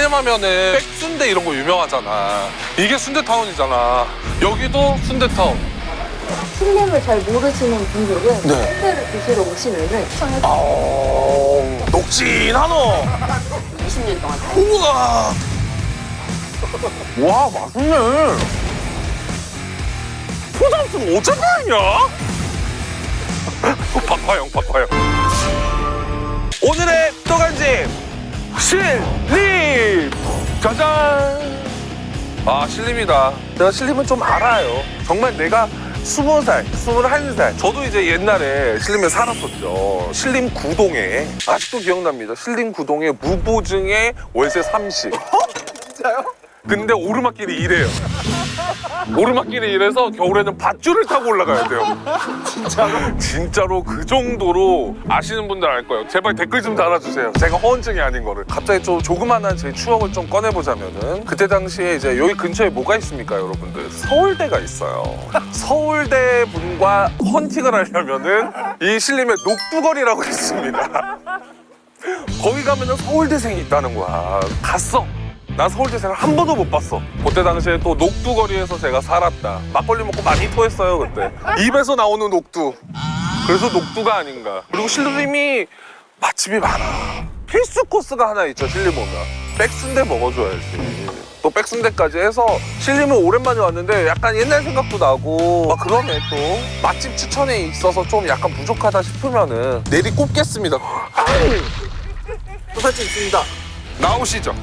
신림하면은 백순대 이런 거 유명하잖아. 이게 순대타운이잖아. 여기도 순대타운. 신림을 잘 모르시는 분들은 네. 순대를 드시러 오시면은 추천해 아, 녹진하노. 20년 동안 다 우와. 와, 맛있네. 포장품 어쩌고 하냐? 박화영, 박화영. 오늘의 또간집 신림! 짜잔! 아 신림이다. 내가 신림은 좀 알아요. 정말 내가 스무 살 스물한 살. 저도 이제 옛날에 신림에 살았었죠. 신림 구동에. 아직도 기억납니다. 신림 구동에 무보증에 월세 30 진짜요? 근데 오르막길이 이래요 오르막길이 이래서 겨울에는 밧줄을 타고 올라가야 돼요 진짜로? 진짜로 그 정도로 아시는 분들 알 거예요. 제발 댓글 좀 달아주세요. 제가 허언증이 아닌 거를. 갑자기 좀 조그만한 제 추억을 좀 꺼내보자면은 그때 당시에 이제 여기 근처에 뭐가 있습니까, 여러분들? 서울대가 있어요. 서울대 분과 헌팅을 하려면은 이 신림에 녹두거리라고 있습니다. 거기 가면은 서울대생이 있다는 거야. 갔어. 난 서울대생을 한 번도 못 봤어. 그때 당시에 또 녹두거리에서 제가 살았다. 막걸리 먹고 많이 토했어요, 그때. 입에서 나오는 녹두. 그래서 녹두가 아닌가. 그리고 신림이 맛집이 많아. 필수 코스가 하나 있죠, 신림 오면. 백순대 먹어줘야지. 또 백순대까지 해서 신림은 오랜만에 왔는데 약간 옛날 생각도 나고 막 그러네 또 맛집 추천에 있어서 좀 약간 부족하다 싶으면은 내리 꼽겠습니다. 소살집 있습니다. 나오시죠.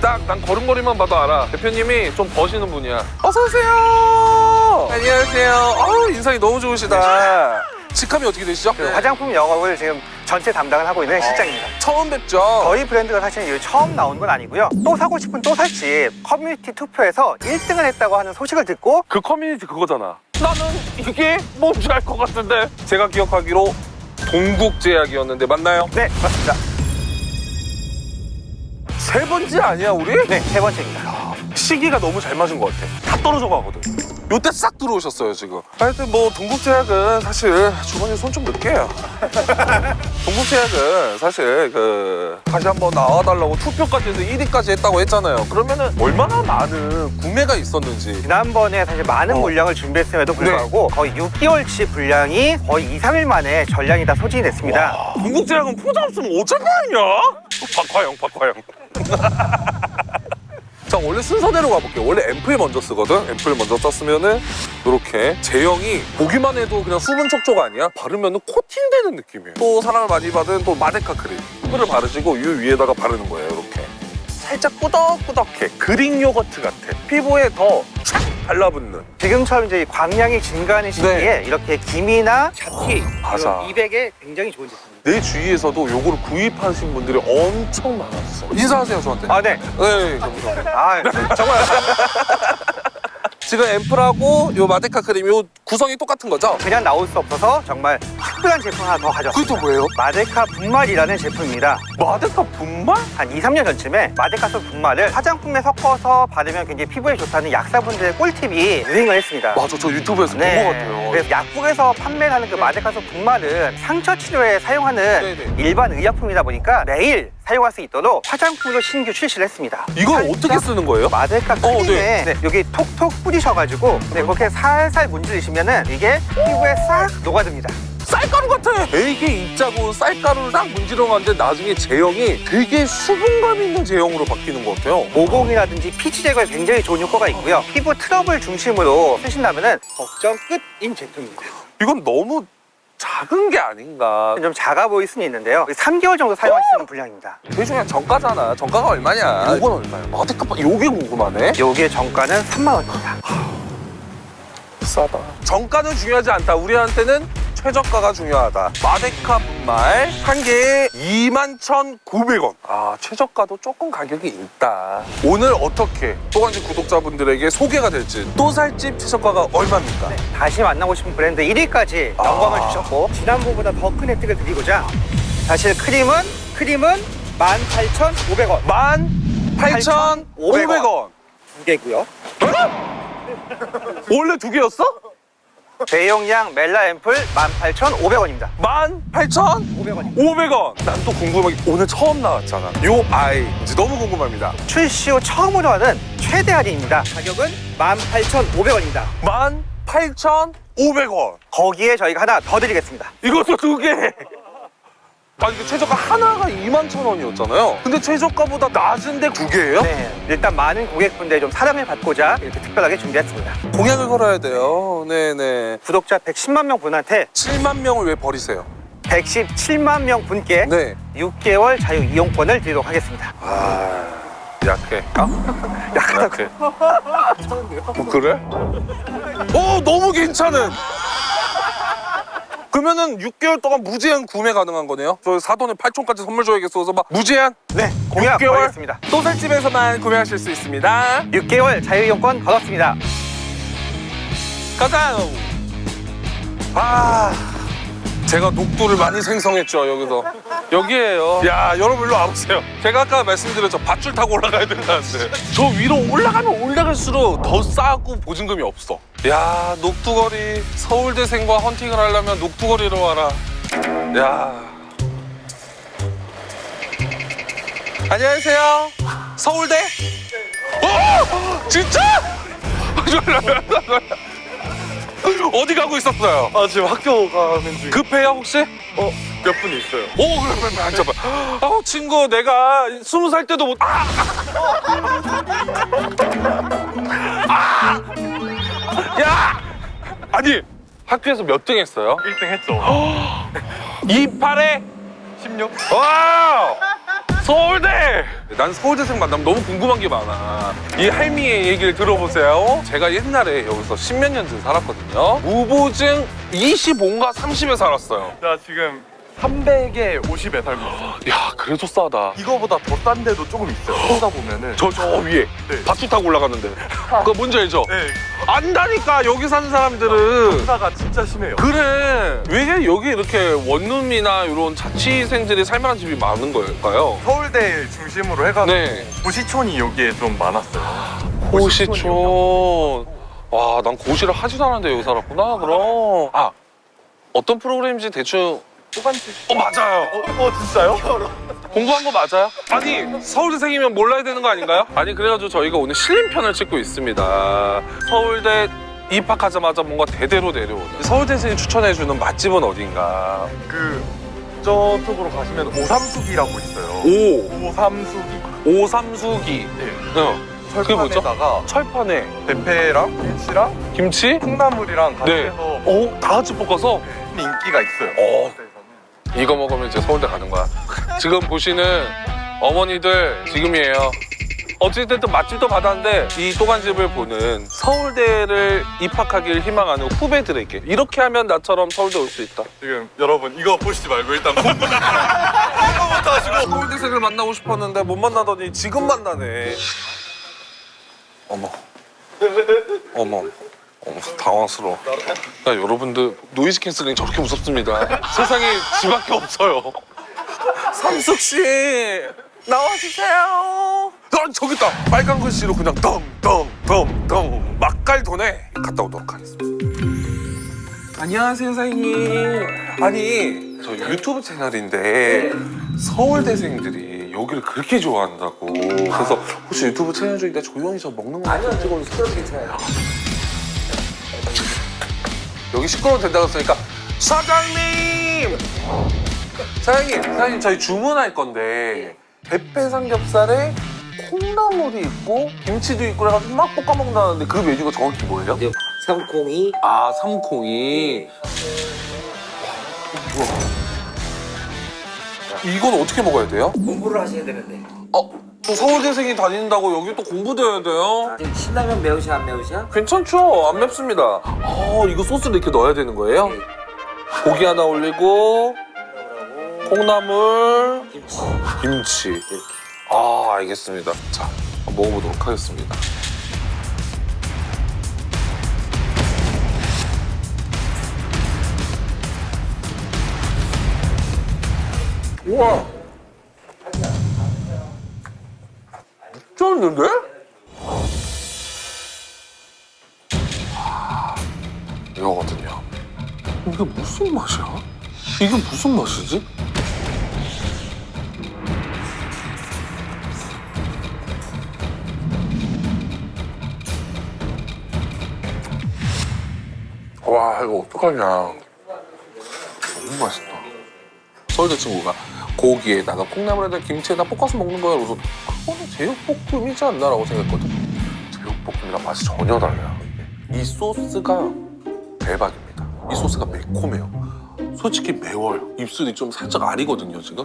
딱 난 걸음걸이만 봐도 알아. 대표님이 좀 버시는 분이야. 어서 오세요. 안녕하세요. 어우 인상이 너무 좋으시다. 직함이 어떻게 되시죠? 그 화장품 영업을 지금 전체 담당을 하고 있는 실장입니다. 처음 뵙죠. 저희 브랜드가 사실 이게 처음 나온 건 아니고요. 또 사고 싶은 또 살집 커뮤니티 투표에서 1등을 했다고 하는 소식을 듣고 그 커뮤니티 그거잖아. 나는 이게 뭔지 알 것 같은데. 제가 기억하기로 동국제약이었는데 맞나요? 네 맞습니다. 세 번째 아니야 우리? 네 세 번째입니다. 시기가 너무 잘 맞은 것 같아. 다 떨어져 가거든. 요때 싹 들어오셨어요 지금. 하여튼 뭐 동국제약은 사실 주머니에 손좀 넣게요. 동국제약은 사실 그 다시 한번 나와달라고 투표까지 해서 1위까지 했다고 했잖아요. 그러면은 얼마나 많은 구매가 있었는지. 지난번에 사실 많은 어. 물량을 준비했음에도 불구하고 거의 6개월치 분량이 거의 2, 3일 만에 전량이 다 소진이 됐습니다. 동국제약은 포장 없으면 어쩌고 하냐? 박화영, 박화영. 자 원래 순서대로 가볼게요. 원래 앰플 먼저 쓰거든. 앰플 먼저 썼으면은 이렇게 제형이 보기만 해도 그냥 수분 촉촉 아니야? 바르면은 코팅되는 느낌이에요. 또 사랑을 많이 받은 또 마데카 크림. 이거를 바르시고 이 위에다가 바르는 거예요. 이렇게 살짝 꾸덕꾸덕해. 그릭 요거트 같아. 피부에 더 착 달라붙는. 지금처럼 이제 광량이 증가하는 시기에 네. 이렇게 김이나 잡티, 맞아. 이런 미백에 굉장히 좋은 제품입니다. 내 주위에서도 요거를 구입하신 분들이 엄청 많았어. 인사하세요 저한테. 아, 네. 네, 감사합니다. 아, 정말 지금 앰플하고 요 마데카 크림 요 구성이 똑같은 거죠? 그냥 나올 수 없어서 정말 특별한 제품 하나 더 가져왔습니다. 또 뭐예요? 마데카 분말이라는 제품입니다. 마데카 분말? 한 2, 3년 전쯤에 마데카솔 분말을 화장품에 섞어서 바르면 굉장히 피부에 좋다는 약사분들의 꿀팁이 유행을 했습니다. 맞아, 저 유튜브에서 본 것 같아요. 그래서 약국에서 판매하는 그 마데카솔 분말은 상처 치료에 사용하는 네네. 일반 의약품이다 보니까 매일 사용할 수 있도록 화장품으로 신규 출시를 했습니다. 이걸 어떻게 쓰는 거예요? 마데카 어, 크림에 네, 여기 톡톡 뿌리셔가지고 네, 그렇게 살살 문지르시면은 이게 피부에 싹 녹아듭니다. 쌀가루 같아. 되게 입자고 쌀가루를 딱 문지르는데 나중에 제형이 되게 수분감 있는 제형으로 바뀌는 것 같아요. 모공이라든지 피지 제거에 굉장히 좋은 효과가 있고요. 피부 트러블 중심으로 쓰신다면은 걱정 끝인 제품입니다. 이건 너무 작은 게 아닌가. 좀 작아 보일 수는 있는데요. 3개월 정도 사용할 수 있는 분량입니다. 대중에 정가잖아. 정가가 얼마냐? 이건 얼마야? 마데카 빠 요게 궁금하네. 요게 정가는 3만 원입니다. 비싸다. 정가는 중요하지 않다. 우리한테는 최저가가 중요하다. 마데카 분말 한 개에 21,900원. 아, 최저가도 조금 가격이 있다. 오늘 어떻게 또한지 구독자분들에게 소개가 될지 또 살집 최저가가 얼마입니까? 다시 만나고 싶은 브랜드 1위까지 영광을 아. 주셨고 지난번보다 더 큰 혜택을 드리고자 사실 크림은 크림은 18,500원 18,500원. 두 개고요. 원래 두 개였어? 대용량 멜라 앰플 18,500원입니다. 18,500원. 500원. 난 또 궁금한 게 오늘 처음 나왔잖아. 요 아이 이제 너무 궁금합니다. 출시 후 처음으로 하는 최대 할인입니다. 가격은 18,500원입니다. 18,500원. 거기에 저희가 하나 더 드리겠습니다. 이것도 두 개. 아니 하나가 2만 천 원이었잖아요. 근데 최저가보다 낮은데 두 개예요? 네, 일단 많은 고객분들의 좀 사랑을 받고자 이렇게 특별하게 준비했습니다. 공약을 걸어야 돼요. 네네. 구독자 110만 명 분한테 7만 명을 왜 버리세요? 117만 명 분께 네. 6개월 자유 이용권을 드리도록 하겠습니다. 아 약해. 약하게. 뭐 그래? 어 너무 괜찮은. 그러면은 6개월 동안 무제한 구매 가능한 거네요. 저 사돈에 8천까지 선물 줘야겠어서 막 무제한 네, 공약 6개월? 걸겠습니다. 소살집에서만 구매하실 수 있습니다. 6개월 자유 이용권 걸었습니다. 가자. 아, 제가 녹두를 많이 생성했죠 여기서. 여기에요. 야, 여러분 일로 와보세요. 제가 아까 말씀드렸죠 밧줄 타고 올라가야 된다는데. 저 위로 올라가면 올라갈수록 더 싸고 보증금이 없어. 야, 녹두거리 서울대생과 헌팅을 하려면 녹두거리로 와라. 야. 안녕하세요. 서울대? 어! 진짜? 어디 가고 있었어요? 아 지금 학교 가는 중. 급해요 혹시? 어, 몇분 있어요. 오 그러면 앉아봐. 아우 친구 내가 스무 살 때도 못. 아! 아! 야! 아니 학교에서 몇 등 했어요? 1등 했죠. 28에 16? 와! 서울대! 난 서울대생 만나면 너무 궁금한 게 많아. 이 할미의 얘기를 들어보세요. 제가 옛날에 여기서 십몇 년쯤 살았거든요. 무보증 25인가 30에 살았어요. 나 지금 300에 50에 살고 있어요. 야, 그래도 싸다. 이거보다 더 싼 데도 조금 있어요. 서다 보면은. 저, 저 위에 네. 밧줄 타고 올라갔는데. 그거 뭔지 알죠? 네, 안다니까, 여기 사는 사람들은. 공사가 진짜 심해요. 그래. 왜 여기 이렇게 원룸이나 이런 자취생들이 살만한 집이 많은 걸까요? 서울대 중심으로 해가지고 네. 고시촌이 여기에 좀 많았어요. 고시촌. 와, 난 고시를 하지도 않았는데 여기 살았구나, 그럼. 아, 어떤 프로그램인지 대충. 또반지. 어, 맞아요. 어, 어, 진짜요? 공부한 거 맞아요? 아니, 서울대생이면 몰라야 되는 거 아닌가요? 아니, 그래가지고 저희가 오늘 실림편을 찍고 있습니다. 서울대 입학하자마자 뭔가 대대로 내려오는. 서울대생이 추천해주는 맛집은 어딘가? 그 저쪽으로 가시면 오삼숙이라고 있어요. 오, 오삼숙이. 오삼수기. 네. 어, 그게 뭐죠? 철판에다가 철판에 대패랑 김치랑 김치? 콩나물이랑 같이 네. 해서 오, 다 같이 볶아서? 인기가 있어요. 어. 이거 먹으면 이제 서울대 가는 거야. 지금 보시는 어머니들 지금이에요. 어찌됐든 맛집도 받았는데 이 또간집을 보는 서울대를 입학하길 희망하는 후배들에게 이렇게 하면 나처럼 서울대 올 수 있다. 지금 여러분 이거 보시지 말고 일단 공부 이거부터 하시고 서울대생을 만나고 싶었는데 못 만나더니 지금 만나네. 어머. 어머. 어머, 당황스러워. 야, 여러분들, 노이즈 캔슬링 저렇게 무섭습니다. 세상에 지밖에 없어요. 삼숙 씨, 나와주세요. 아, 저기 있다. 빨간 글씨로 그냥 덩덩덩덩 막갈 도네. 갔다 오도록 하겠습니다. 안녕하세요, 사장님. 아니, 저 유튜브 채널인데 서울대생들이 여기를 그렇게 좋아한다고. 그래서 혹시 유튜브 채널 중인데 조용히 저 먹는 거 아니요, 찍어도 시끄러도 괜찮아요. 여기 시끄러워 된다고 했으니까 사장님! 사장님, 사장님 저희 주문할 건데 대패 삼겹살에 콩나물이 있고 김치도 있고 해가지고 막 볶아 먹는다는데 그 메뉴가 정확히 뭐예요? 이제 삼콩이 아 삼콩이 우와. 이건 어떻게 먹어야 돼요? 공부를 하셔야 되는데 어? 저 서울대생이 다닌다고 여기 또 공부도 해야 돼요? 지금 신라면 매우셔 안 매우셔? 괜찮죠? 안 맵습니다. 아 이거 소스를 이렇게 넣어야 되는 거예요? 네. 고기 하나 올리고 콩나물, 김치 김치. 이렇게 아 알겠습니다. 자 한번 먹어보도록 하겠습니다. 우와. 미쳤는데? 이거거든요. 이게 무슨 맛이야? 이게 무슨 맛이지? 와 이거 어떡하냐 너무 맛있다 서울대 친구가 고기에다가 콩나물에다가 김치에다 볶아서 먹는 거야 그래서 그거는 제육볶음이지 않나라고 생각했거든. 제육볶음이랑 맛이 전혀 달라요. 이 소스가 대박입니다. 이 소스가 매콤해요. 솔직히 매워요. 입술이 좀 살짝 아리거든요 지금?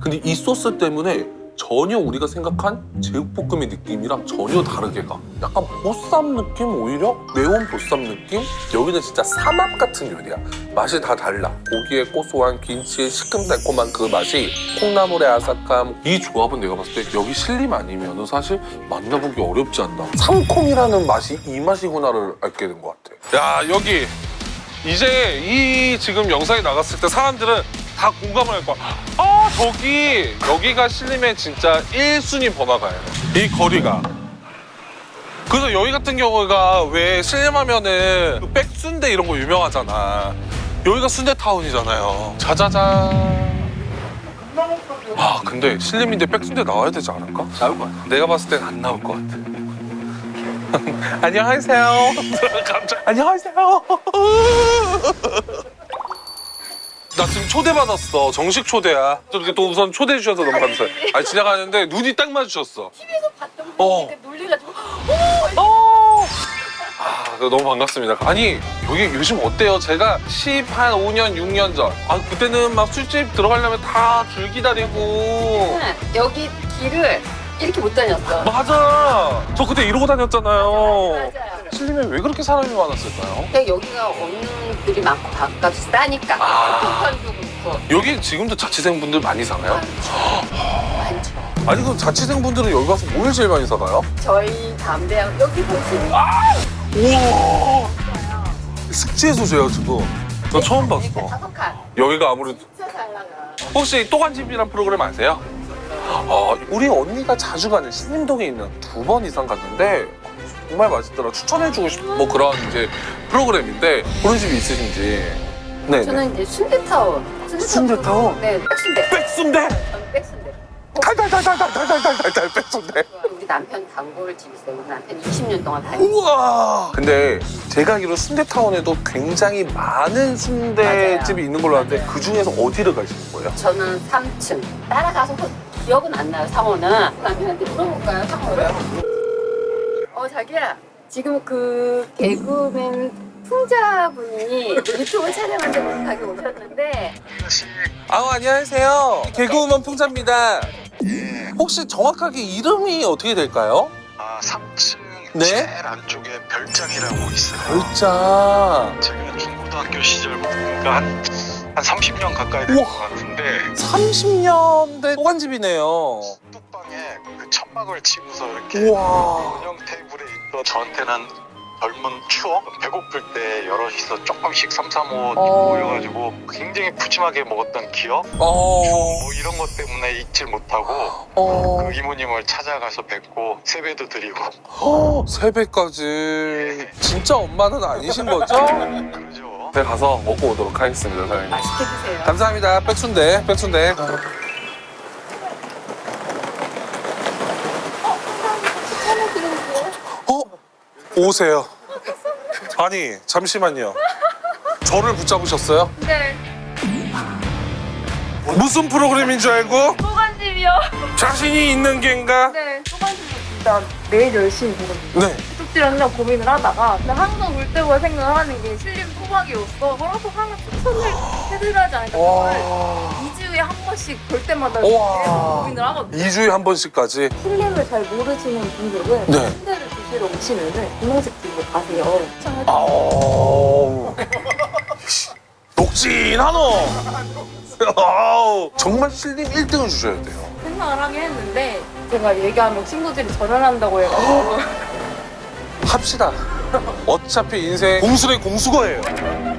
근데 이 소스 때문에 전혀 우리가 생각한 제육볶음의 느낌이랑 전혀 다르게 가. 약간 보쌈 느낌 오히려? 매운 보쌈 느낌? 여기는 진짜 삼합 같은 요리야. 맛이 다 달라. 고기의 고소한 김치의 시큼달콤한 그 맛이 콩나물의 아삭함. 이 조합은 내가 봤을 때 여기 신림 아니면 사실 만나보기 어렵지 않나. 상콤이라는 맛이 이 맛이구나를 알게 된 것 같아. 야 여기 이제 이 지금 영상이 나갔을 때 사람들은 다 공감을 할 거야. 아 저기 여기가 신림의 진짜 1순위 번화가예요. 이 거리가. 그래서 여기 같은 경우가 왜 신림하면은 그 백순대 이런 거 유명하잖아. 여기가 순대타운이잖아요. 자자자. 아 근데 신림인데 백순대 나와야 되지 않을까? 나올 것 같아. 내가 봤을 땐 안 나올 것 같아. 안녕하세요. 깜짝. 안녕하세요. 나 지금 초대받았어. 정식 초대야. 또 이렇게 또 우선 초대해 주셔서 너무 감사해. 아니 지나가는데 눈이 딱 마주쳤어. TV에서 봤던 어. 분이 놀래가지고 아, 너무 반갑습니다. 아니, 여기 요즘 어때요? 제가 10, 한 5년, 6년 전. 아, 그때는 막 술집 들어가려면 다 줄 기다리고. 여기 길을 이렇게 못 다녔어. 맞아! 저 그때 이러고 다녔잖아요. 맞아요. 신림에 왜 그렇게 사람이 많았을까요? 근데 여기가 없는 들이 많고 밥값이 싸니까 아. 여기 지금도 자취생분들 많이 사나요? 많죠. 아니, 그럼 자취생분들은 여기 가서 뭘 제일 많이 사가요? 저희 담배하고 여기 보시면 우와! 숙제 소재요, 지금. 저 처음 봤어. 다섯 칸 여기가 아무래도. 혹시 또간집이란 프로그램 아세요? 어, 우리 언니가 자주 가는 신림동에 있는 두 번 이상 갔는데 정말 맛있더라. 추천해주고 싶은 뭐 그런 이제 프로그램인데 그런 집이 있으신지. 네. 저는 이제 순대타운. 순대타운? 네, 백순대. 백순대. 저는 백순대. 달달달달달달달달달 백순대. 우리 남편 단골 집 있어요. 우리 남편 20년 동안 다녔어요. 우와. 근데 제가 알기로 순대타운에도 굉장히 많은 순대집이 맞아요. 있는 걸로 아는데 그 중에서 어디를 가시는 거예요? 저는 3층. 따라가서 그 기억은 안 나요, 상호는. 남편한테 물어볼까요, 상호를? 어, 자기야. 지금 그 개그맨 풍자분이 유튜브 촬영한다고 가게 오셨는데 아 안녕하세요. 개그우먼 풍자입니다. 혹시 정확하게 이름이 어떻게 될까요? 아, 3층 네? 제일 안쪽에 별장이라고 있어요. 글자 제가 중고등학교 시절부터 그러니까 한, 한 30년 가까이 된 우와. 것 같은데 30년 된 호간집이네요. 뚝방에 그 천막을 치고서 이렇게 우와. 운영 테이블에 있던 저한테는 젊은 추억? 배고플 때 여럿이서 조금씩 삼삼오오 어. 모여가지고 굉장히 푸짐하게 먹었던 기억? 어. 뭐 이런 것 때문에 잊질 못하고 어. 그 이모님을 찾아가서 뵙고 세배도 드리고 어. 세배까지 진짜 엄마는 아니신 거죠? 그러죠. 네 가서 먹고 오도록 하겠습니다, 사장님. 맛있게 드세요. 감사합니다. 백순대, 백순대. 추천해드릴게요. 어? 오세요. 아니 잠시만요. 저를 붙잡으셨어요? 네, 무슨 프로그램인 줄 알고? 소관집이요. 자신이 있는 겐가? 네, 소관집은 진짜 매일 열심히 보거든요. 네. 쪽지랑요 고민을 하다가 근데 항상 볼 때마다 생각하는 게 실림 토박이로서 뭐라도 하나 추천을 해드려야지 않을까 와. 그걸 2주에 한 번씩 볼 때마다 우와. 계속 고민을 하거든요. 2주에 한 번씩까지. 필름을 잘 모르시는 분들은 네. 순대를 드시러 오시면은 분홍색 집으로 가세요. 아우. 녹진하노. 아우. 정말 실림 1등을 주셔야 돼요. 생각을 하긴 했는데 제가 얘기하면 친구들이 전화한다고 해가지고 합시다. 어차피 인생 공수의 공수거예요.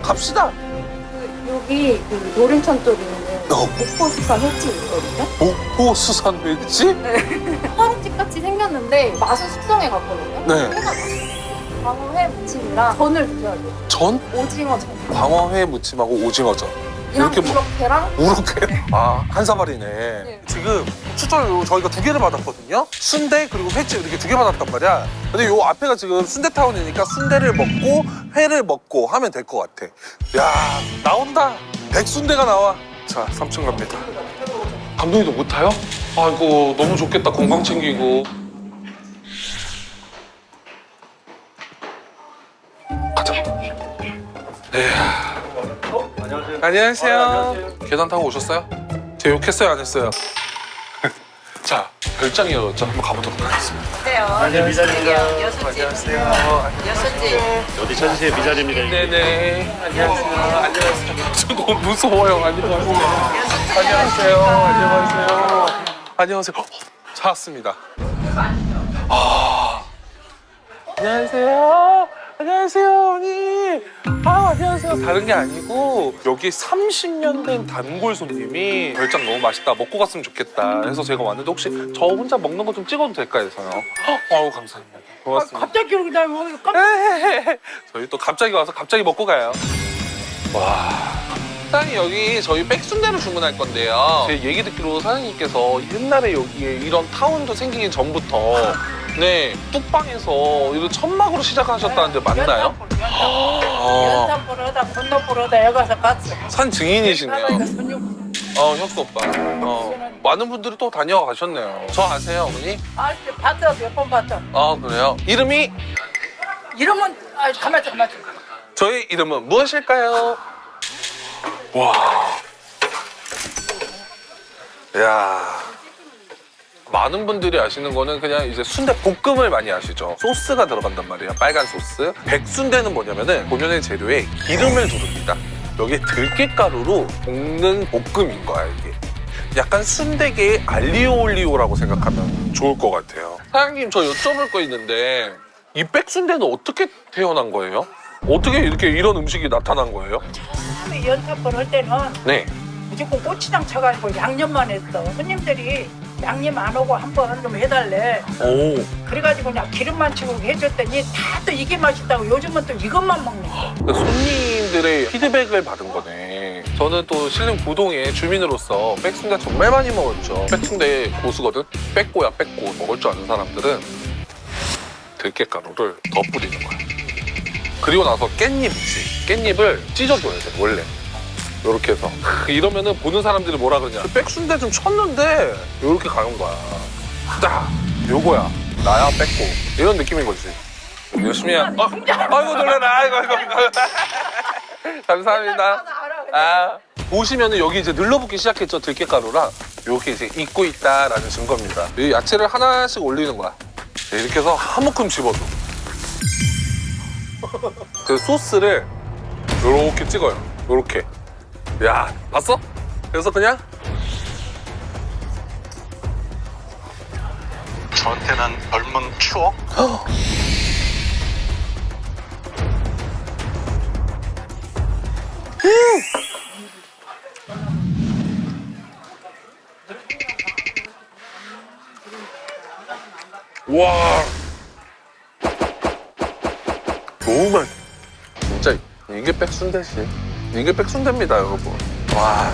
갑시다. 그 여기 그 노린천 쪽에 있는 어. 목포수산 횟집 있거든요. 목포 수산 횟집? 화로집 같이 생겼는데 맛은 숙성해 갔거든요. 네. 회가 맛있어요. 광어회 무침이랑 전을 드셔야 돼요. 전? 오징어 전. 광어회 무침하고 오징어전. 이랑 이렇게 뭐- 우럭회랑 우럭회? 아, 한 사발이네. 지금 추천을 저희가 두 개를 받았거든요. 순대 그리고 횟집 이렇게 두 개 받았단 말이야. 근데 요 앞에가 지금 순대타운이니까 순대를 먹고 회를 먹고 하면 될 것 같아. 야, 나온다. 백순대가 나와. 자, 3층 갑니다. 감독님도 못 타요? 아이고, 너무 좋겠다. 건강 챙기고. 가자. 네. 안녕하세요. 계단 타고 오셨어요? 제 욕했어요, 안 했어요? 자, 별장이었죠. 한번 가보도록 하겠습니다. 어디 찾으세요 미자리입니다. 네네. 안녕하세요. 안녕하세요. 저 너무 무서워요. 안녕하세요. 안녕하세요. 안녕하세요. 안녕하세요. 어, 찾았습니다. 아. 안녕하세요. 안녕하세요, 언니. 아, 안녕하세요. 다른 게 아니고 여기 30년 된 단골 손님이 별장 너무 맛있다. 먹고 갔으면 좋겠다. 해서 제가 왔는데 혹시 저 혼자 먹는 거 좀 찍어도 될까 해서요. 아우 감사합니다. 고맙습니다. 갑자기 그러다 뭐깜 저희 또 갑자기 와서 갑자기 먹고 가요. 와. 사장님 여기 저희 백순대를 주문할 건데요. 제 얘기 듣기로 사장님께서 옛날에 여기에 이런 타운도 생기기 전부터 네 뚝방에서 이런 천막으로 시작하셨다는데 맞나요? 아, 연탄 보러다 건너 보러다 여기 가서 갔어. 산 증인이시네요. 나가 손님 어 혁수 오빠. 어 많은 분들이 또 다녀가셨네요. 저 아세요 어머니? 알지 봤어 몇번 봤어. 아 그래요? 이름이 이러면 아 가만 있어 가만 있어. 저희 이름은 무엇일까요? 와. 야. 많은 분들이 아시는 거는 그냥 이제 순대 볶음을 많이 아시죠. 소스가 들어간단 말이에요. 빨간 소스. 백순대는 뭐냐면은 본연의 재료에 기름을 두릅니다. 여기 들깨가루로 볶는 볶음인 거야, 이게. 약간 순대계의 알리오올리오라고 생각하면 좋을 것 같아요. 사장님, 저 여쭤볼 거 있는데 이 백순대는 어떻게 태어난 거예요? 어떻게 이렇게 이런 음식이 나타난 거예요? 처음에 연탄 보러 때는 네. 무조건 고추장 쳐가지고 양념만 했어. 손님들이 양념 안 오고 한번 좀 해달래. 오. 그래가지고 그냥 기름만 치고 해줬더니 다또 이게 맛있다고 요즘은 또 이것만 먹는 거야. 그러니까 손님들의 피드백을 받은 거네. 저는 또 신림 구동의 주민으로서 백순대 정말 많이 먹었죠. 백순대 고수거든. 뺏고야 뺏고 먹을 줄 아는 사람들은 들깨가루를 더 뿌리는 거야. 그리고 나서 깻잎이지. 깻잎을 찢어줘야 돼 원래. 이렇게 해서. 이러면은 보는 사람들이 뭐라 그러냐. 백순대 좀 쳤는데 이렇게 가는 거야. 딱! 요거야. 나야 뺏고. 이런 느낌인 거지. 열심히 해 어, 아이고 놀래라. 아이고 아이고 아이고. 감사합니다. 아 보시면은 여기 이제 눌러붙기 시작했죠 들깨가루랑 이렇게 이제 익고 있다라는 증거입니다. 이 야채를 하나씩 올리는 거야. 네, 이렇게 해서 한 모금 집어줘 그 소스를 요렇게 찍어요. 요렇게. 야 봤어? 그래서 그냥? 저한테는 젊은 추억? 와 이게 백순대지 이게 백순대입니다 여러분. 와.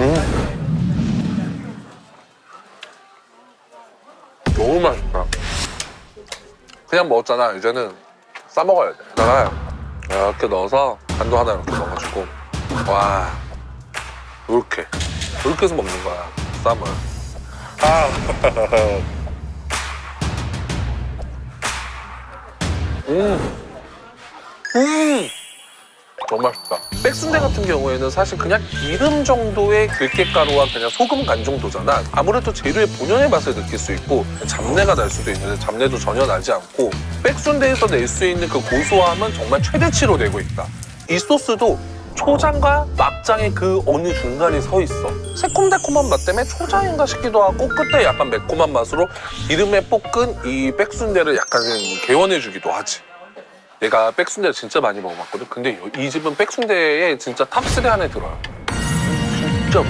음. 너무 맛있다. 그냥 먹었잖아. 이제는 싸 먹어야 돼. 여기다가. 이렇게 넣어서 간도 하나 이렇게 넣어가지고. 와. 이렇게. 이렇게 해서 먹는 거야. 쌈을. 아 너무 맛있다. 백순대 같은 경우에는 사실 그냥 기름 정도의 들깨가루와 그냥 소금 간 정도잖아. 아무래도 재료의 본연의 맛을 느낄 수 있고 잡내가 날 수도 있는데 잡내도 전혀 나지 않고 백순대에서 낼 수 있는 그 고소함은 정말 최대치로 내고 있다. 이 소스도 초장과 막장의 그 어느 중간에 서 있어. 새콤달콤한 맛 때문에 초장인가 싶기도 하고 끝에 약간 매콤한 맛으로 기름에 볶은 이 백순대를 약간 개원해주기도 하지. 내가 백순대 를 진짜 많이 먹어봤거든. 근데 이- 이 집은 백순대에 진짜 탑3 안에 들어요. 진짜.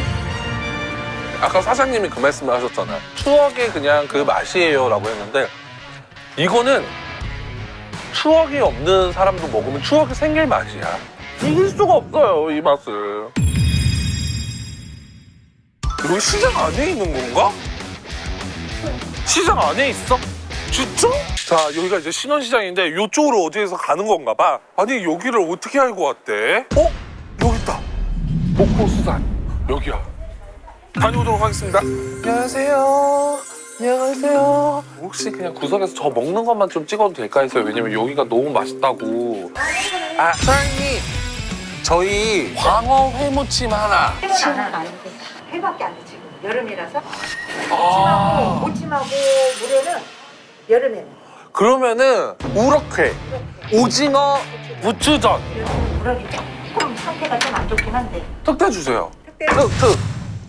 아까 사장님이 그 말씀을 하셨잖아요. 추억의 그냥 그 맛이에요 라고 했는데 이거는 추억이 없는 사람도 먹으면 추억이 생길 맛이야. 이길 수가 없어요 이 맛을. 여기 시장 안에 있는 건가? 시장 안에 있어? 진짜? 자 여기가 이제 신원시장인데 이쪽으로 어디에서 가는 건가 봐. 아니 여기를 어떻게 알고 왔대? 어? 여기 있다. 목포수산 여기야. 다녀오도록 하겠습니다. 안녕하세요. 안녕하세요. 혹시 그냥 구석에서 저 먹는 것만 좀 찍어도 될까 해서요. 왜냐면 여기가 너무 맛있다고. 아, 사장님. 저희 광어 회무침 하나. 회는 안 하는데 회밖에 안 돼 지금 여름이라서 아, 오찜하고 물에는 여름에는 그러면은 우럭회, 오징어, 부추전. 물어기 조금 상태가 좀 안 좋긴 한데 특대 주세요. 특대 특, 특.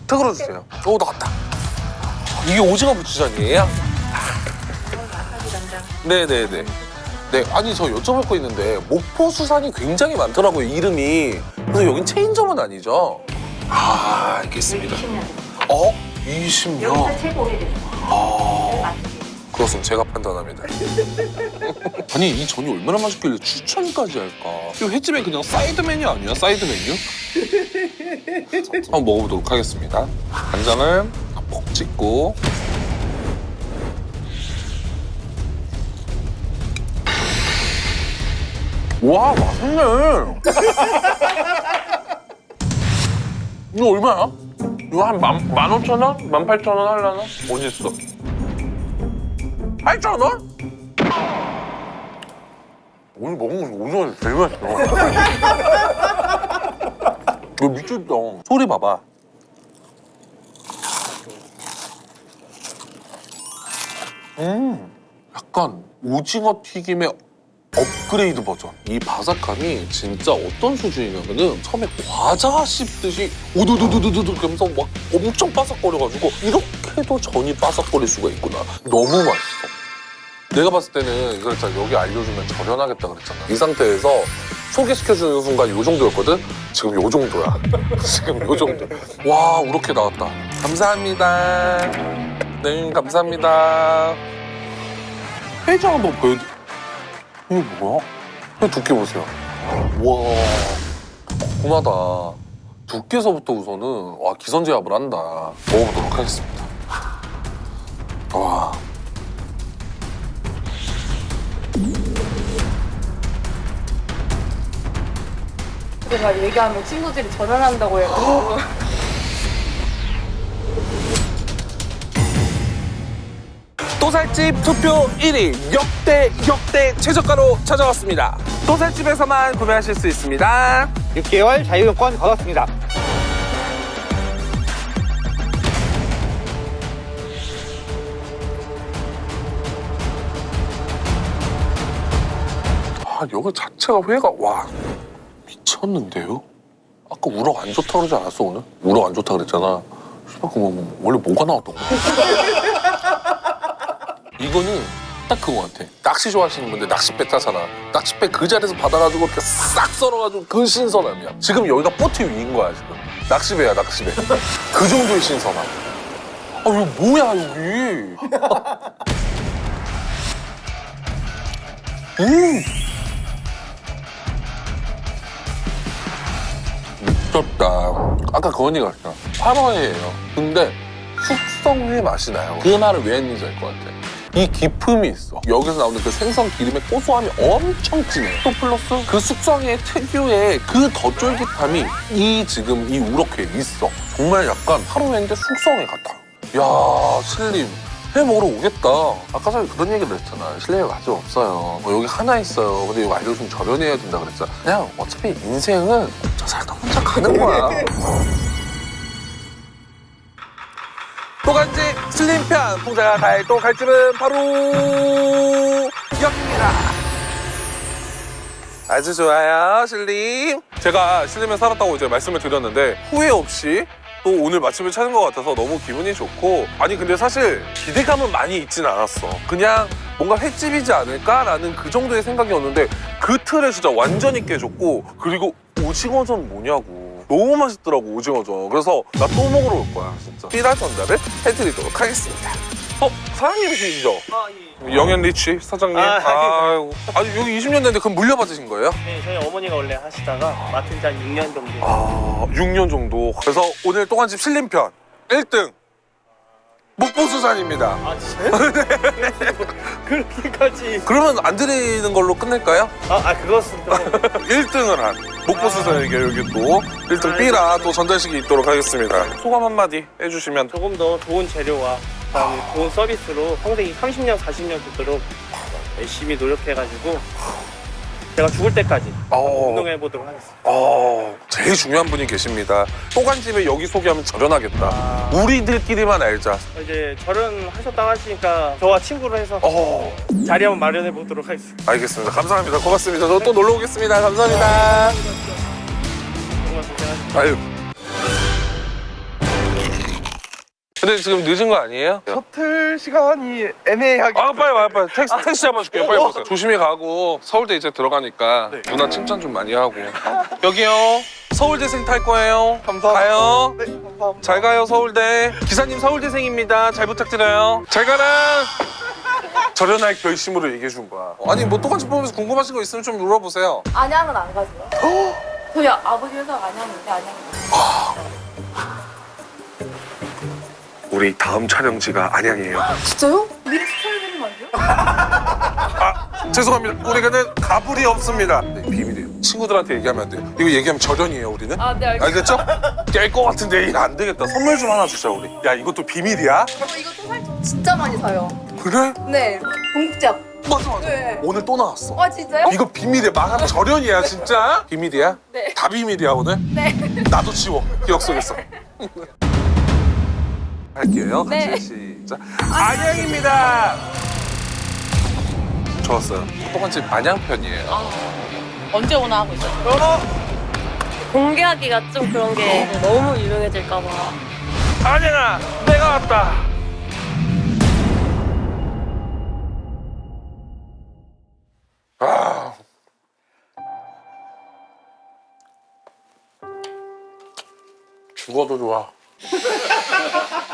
특으로 주세요. 오, 나왔다. 이게 오징어 부추전이에요? 담장 네네네. 네, 아니 저 여쭤볼 거 있는데 목포 수산이 굉장히 많더라고요 이름이. 그래서 여긴 체인점은 아니죠? 아 알겠습니다. 20년 어? 20년. 여기가 최고 오래됐어 아 맛집이 그렇습니다. 제가 판단합니다. 아니 이 전이 얼마나 맛있길래 추천까지 할까? 이 횟집에 그냥 사이드 메뉴 아니야? 사이드 메뉴? 한번 먹어보도록 하겠습니다. 간장을 푹 찍고 와 맛있네. 이거 얼마야? 이거 한 만, 만 오천 원? 만 팔천 원 하려나? 어디 있어? 팔천 원? 오늘 먹은 거 오징어 제일 맛있어. 이거 미쳤다. 소리 봐봐. 음, 약간 오징어 튀김의 업그레이드 버전. 이 바삭함이 진짜 어떤 수준이냐면은 처음에 과자 씹듯이 오두두두두두 그러면서 막 엄청 바삭거려가지고 이렇게도 전이 바삭거릴 수가 있구나. 너무 맛있어. 내가 봤을 때는 그랬잖아 여기 알려주면 절연하겠다 그랬잖아. 이 상태에서 소개시켜주는 순간 요 정도였거든. 지금 요 정도야. 지금 요 정도. 와 우렇게 나왔다. 감사합니다. 네 감사합니다. 회장 한번 보여드. 이게 뭐야? 이 두께 보세요. 와, 궁하다. 두께서부터 우선은 와 기선제압을 한다. 먹어보도록 하겠습니다. 와, 제가 얘기하면 친구들이 전화한다고 해가지고 또살집 투표 1위 역대 역대 최저가로 찾아왔습니다. 또살집에서만 구매하실 수 있습니다. 6개월 자유용권 걸었습니다. 아 여기 자체가 회가 와 미쳤는데요? 아까 우럭 안 좋다 그러지 않았어 오늘? 우럭 안 좋다 그랬잖아. 씨발 그거 뭐, 원래 뭐가 나왔던 거야? 이거는 딱 그거 같아. 낚시 좋아하시는 분들 낚싯배 타잖아. 낚싯배 그 자리에서 받아가지고 이렇게 싹 썰어가지고 그 신선함이야. 지금 여기가 보트 위인 거야 지금. 낚시배야 낚시배. 그 정도의 신선함. 아 이거 뭐야 여기? 음. 미쳤다. 아까 그 언니가 했잖아. 8월이에요. 근데 숙성회 맛이 나요. 그 말을 왜 했는지 알 것 같아. 이 기품이 있어. 여기서 나오는 그 생선 기름의 고소함이 엄청 진해. 또 플러스 그 숙성회 특유의 그 더 쫄깃함이 이 지금 이 우럭회에 있어. 정말 약간 하루회인데 숙성회 같다. 야 슬림. 회 먹으러 오겠다. 아까 전에 그런 얘기를 했잖아. 실내가 아직 없어요. 뭐 여기 하나 있어요. 근데 이거 알려주면 저렴해야 된다 그랬잖아. 그냥 어차피 인생은 혼자 살다 혼자 가는 거야. 또간집 슬림편 풍자가 갈또 갈집은 바로 여기입니다. 아주 좋아요, 슬림. 제가 슬림에 살았다고 이제 말씀을 드렸는데 후회 없이 또 오늘 맛집을 찾은 것 같아서 너무 기분이 좋고 아니 근데 사실 기대감은 많이 있진 않았어. 그냥 뭔가 횟집이지 않을까라는 그 정도의 생각이었는데 그 틀에 진짜 완전히 깨졌고 그리고 오징어전 뭐냐고. 너무 맛있더라고 오징어전. 그래서 나 또 먹으러 올 거야 진짜. 삐라 전달을 해드리도록 하겠습니다. 어 사장님이시죠? 아, 예. 영현 리치 사장님. 아, 아이고. 아니 여기 20년 됐는데 그럼 물려받으신 거예요? 네, 저희 어머니가 원래 하시다가 맡은 지 한 6년 정도. 아 6년 정도. 그래서 오늘 또간집 실림편 1등 목보수산입니다. 아, 진짜요? 그렇게까지. 그러면 안 드리는 걸로 끝낼까요? 아, 아 그것은 또. 1등을 한 여기 또. 1등 삐라 또 전달식이 있도록 하겠습니다. 소감 한마디 해주시면. 조금 더 좋은 재료와 그다음에 좋은 서비스로 평생 30년, 40년 되도록 열심히 노력해가지고 제가 죽을 때까지 어, 운동해 보도록 하겠습니다. 어, 제일 중요한 분이 계십니다. 또간집에 여기 소개하면 절연하겠다. 아, 우리들끼리만 알자. 이제 결혼하셨다고 하시니까 저와 친구로 해서 어, 자리 한번 마련해 보도록 하겠습니다. 알겠습니다. 감사합니다. 고맙습니다. 저 또 놀러 오겠습니다. 감사합니다. 정말 고생하셨습니다. 아유. 근데 지금 늦은 거 아니에요? 셔틀 시간이 애매하게 아 빨리 와요 빨리. 택시, 택시 잡아줄게요. 빨리 오세요. 조심히 가고 서울대 이제 들어가니까 누나 칭찬 좀 많이 하고. 여기요. 서울대생 탈 거예요. 감사합니다. 가요. 네, 감사합니다. 잘 가요 서울대. 기사님 서울대생입니다. 잘 부탁드려요. 잘 가라. 절연할 결심으로 얘기해 준 거야. 아니 뭐 똑같이 보면서 궁금하신 거 있으면 좀 물어보세요. 안양은 안 가세요? 저희 아버지 회사가 안양인데 안양. 우리 다음 촬영지가 안양이에요 진짜요? 미리 추천해드리면 안 돼요? 아 죄송합니다 우리가는 가불이 없습니다 네, 비밀이에요 친구들한테 얘기하면 안 돼요 이거 얘기하면 절연이에요 우리는 아, 네, 알겠습니다. 알겠죠? 깰 것 같은데 이거 안 되겠다. 선물 좀 하나 주자 우리. 야 이것도 비밀이야? 저 이거 또 살짝 진짜 많이 사요. 그래? 네. 동작. 맞아 맞아. 네. 오늘 또 나왔어. 아, 진짜요? 이거 비밀이야. 말하면 절연이야 진짜. 비밀이야? 네. 다 비밀이야 오늘. 네. 나도 지워 기억 속에서. 할게요. 네. 같이 시작. 안양입니다. 좋았어요. 똑같이 안양 편이에요. 언제 오나 하고 있어요. 공개하기가 좀 그런 게 너무 유명해질까봐. 안양아, 내가 왔다. 아. 죽어도 좋아.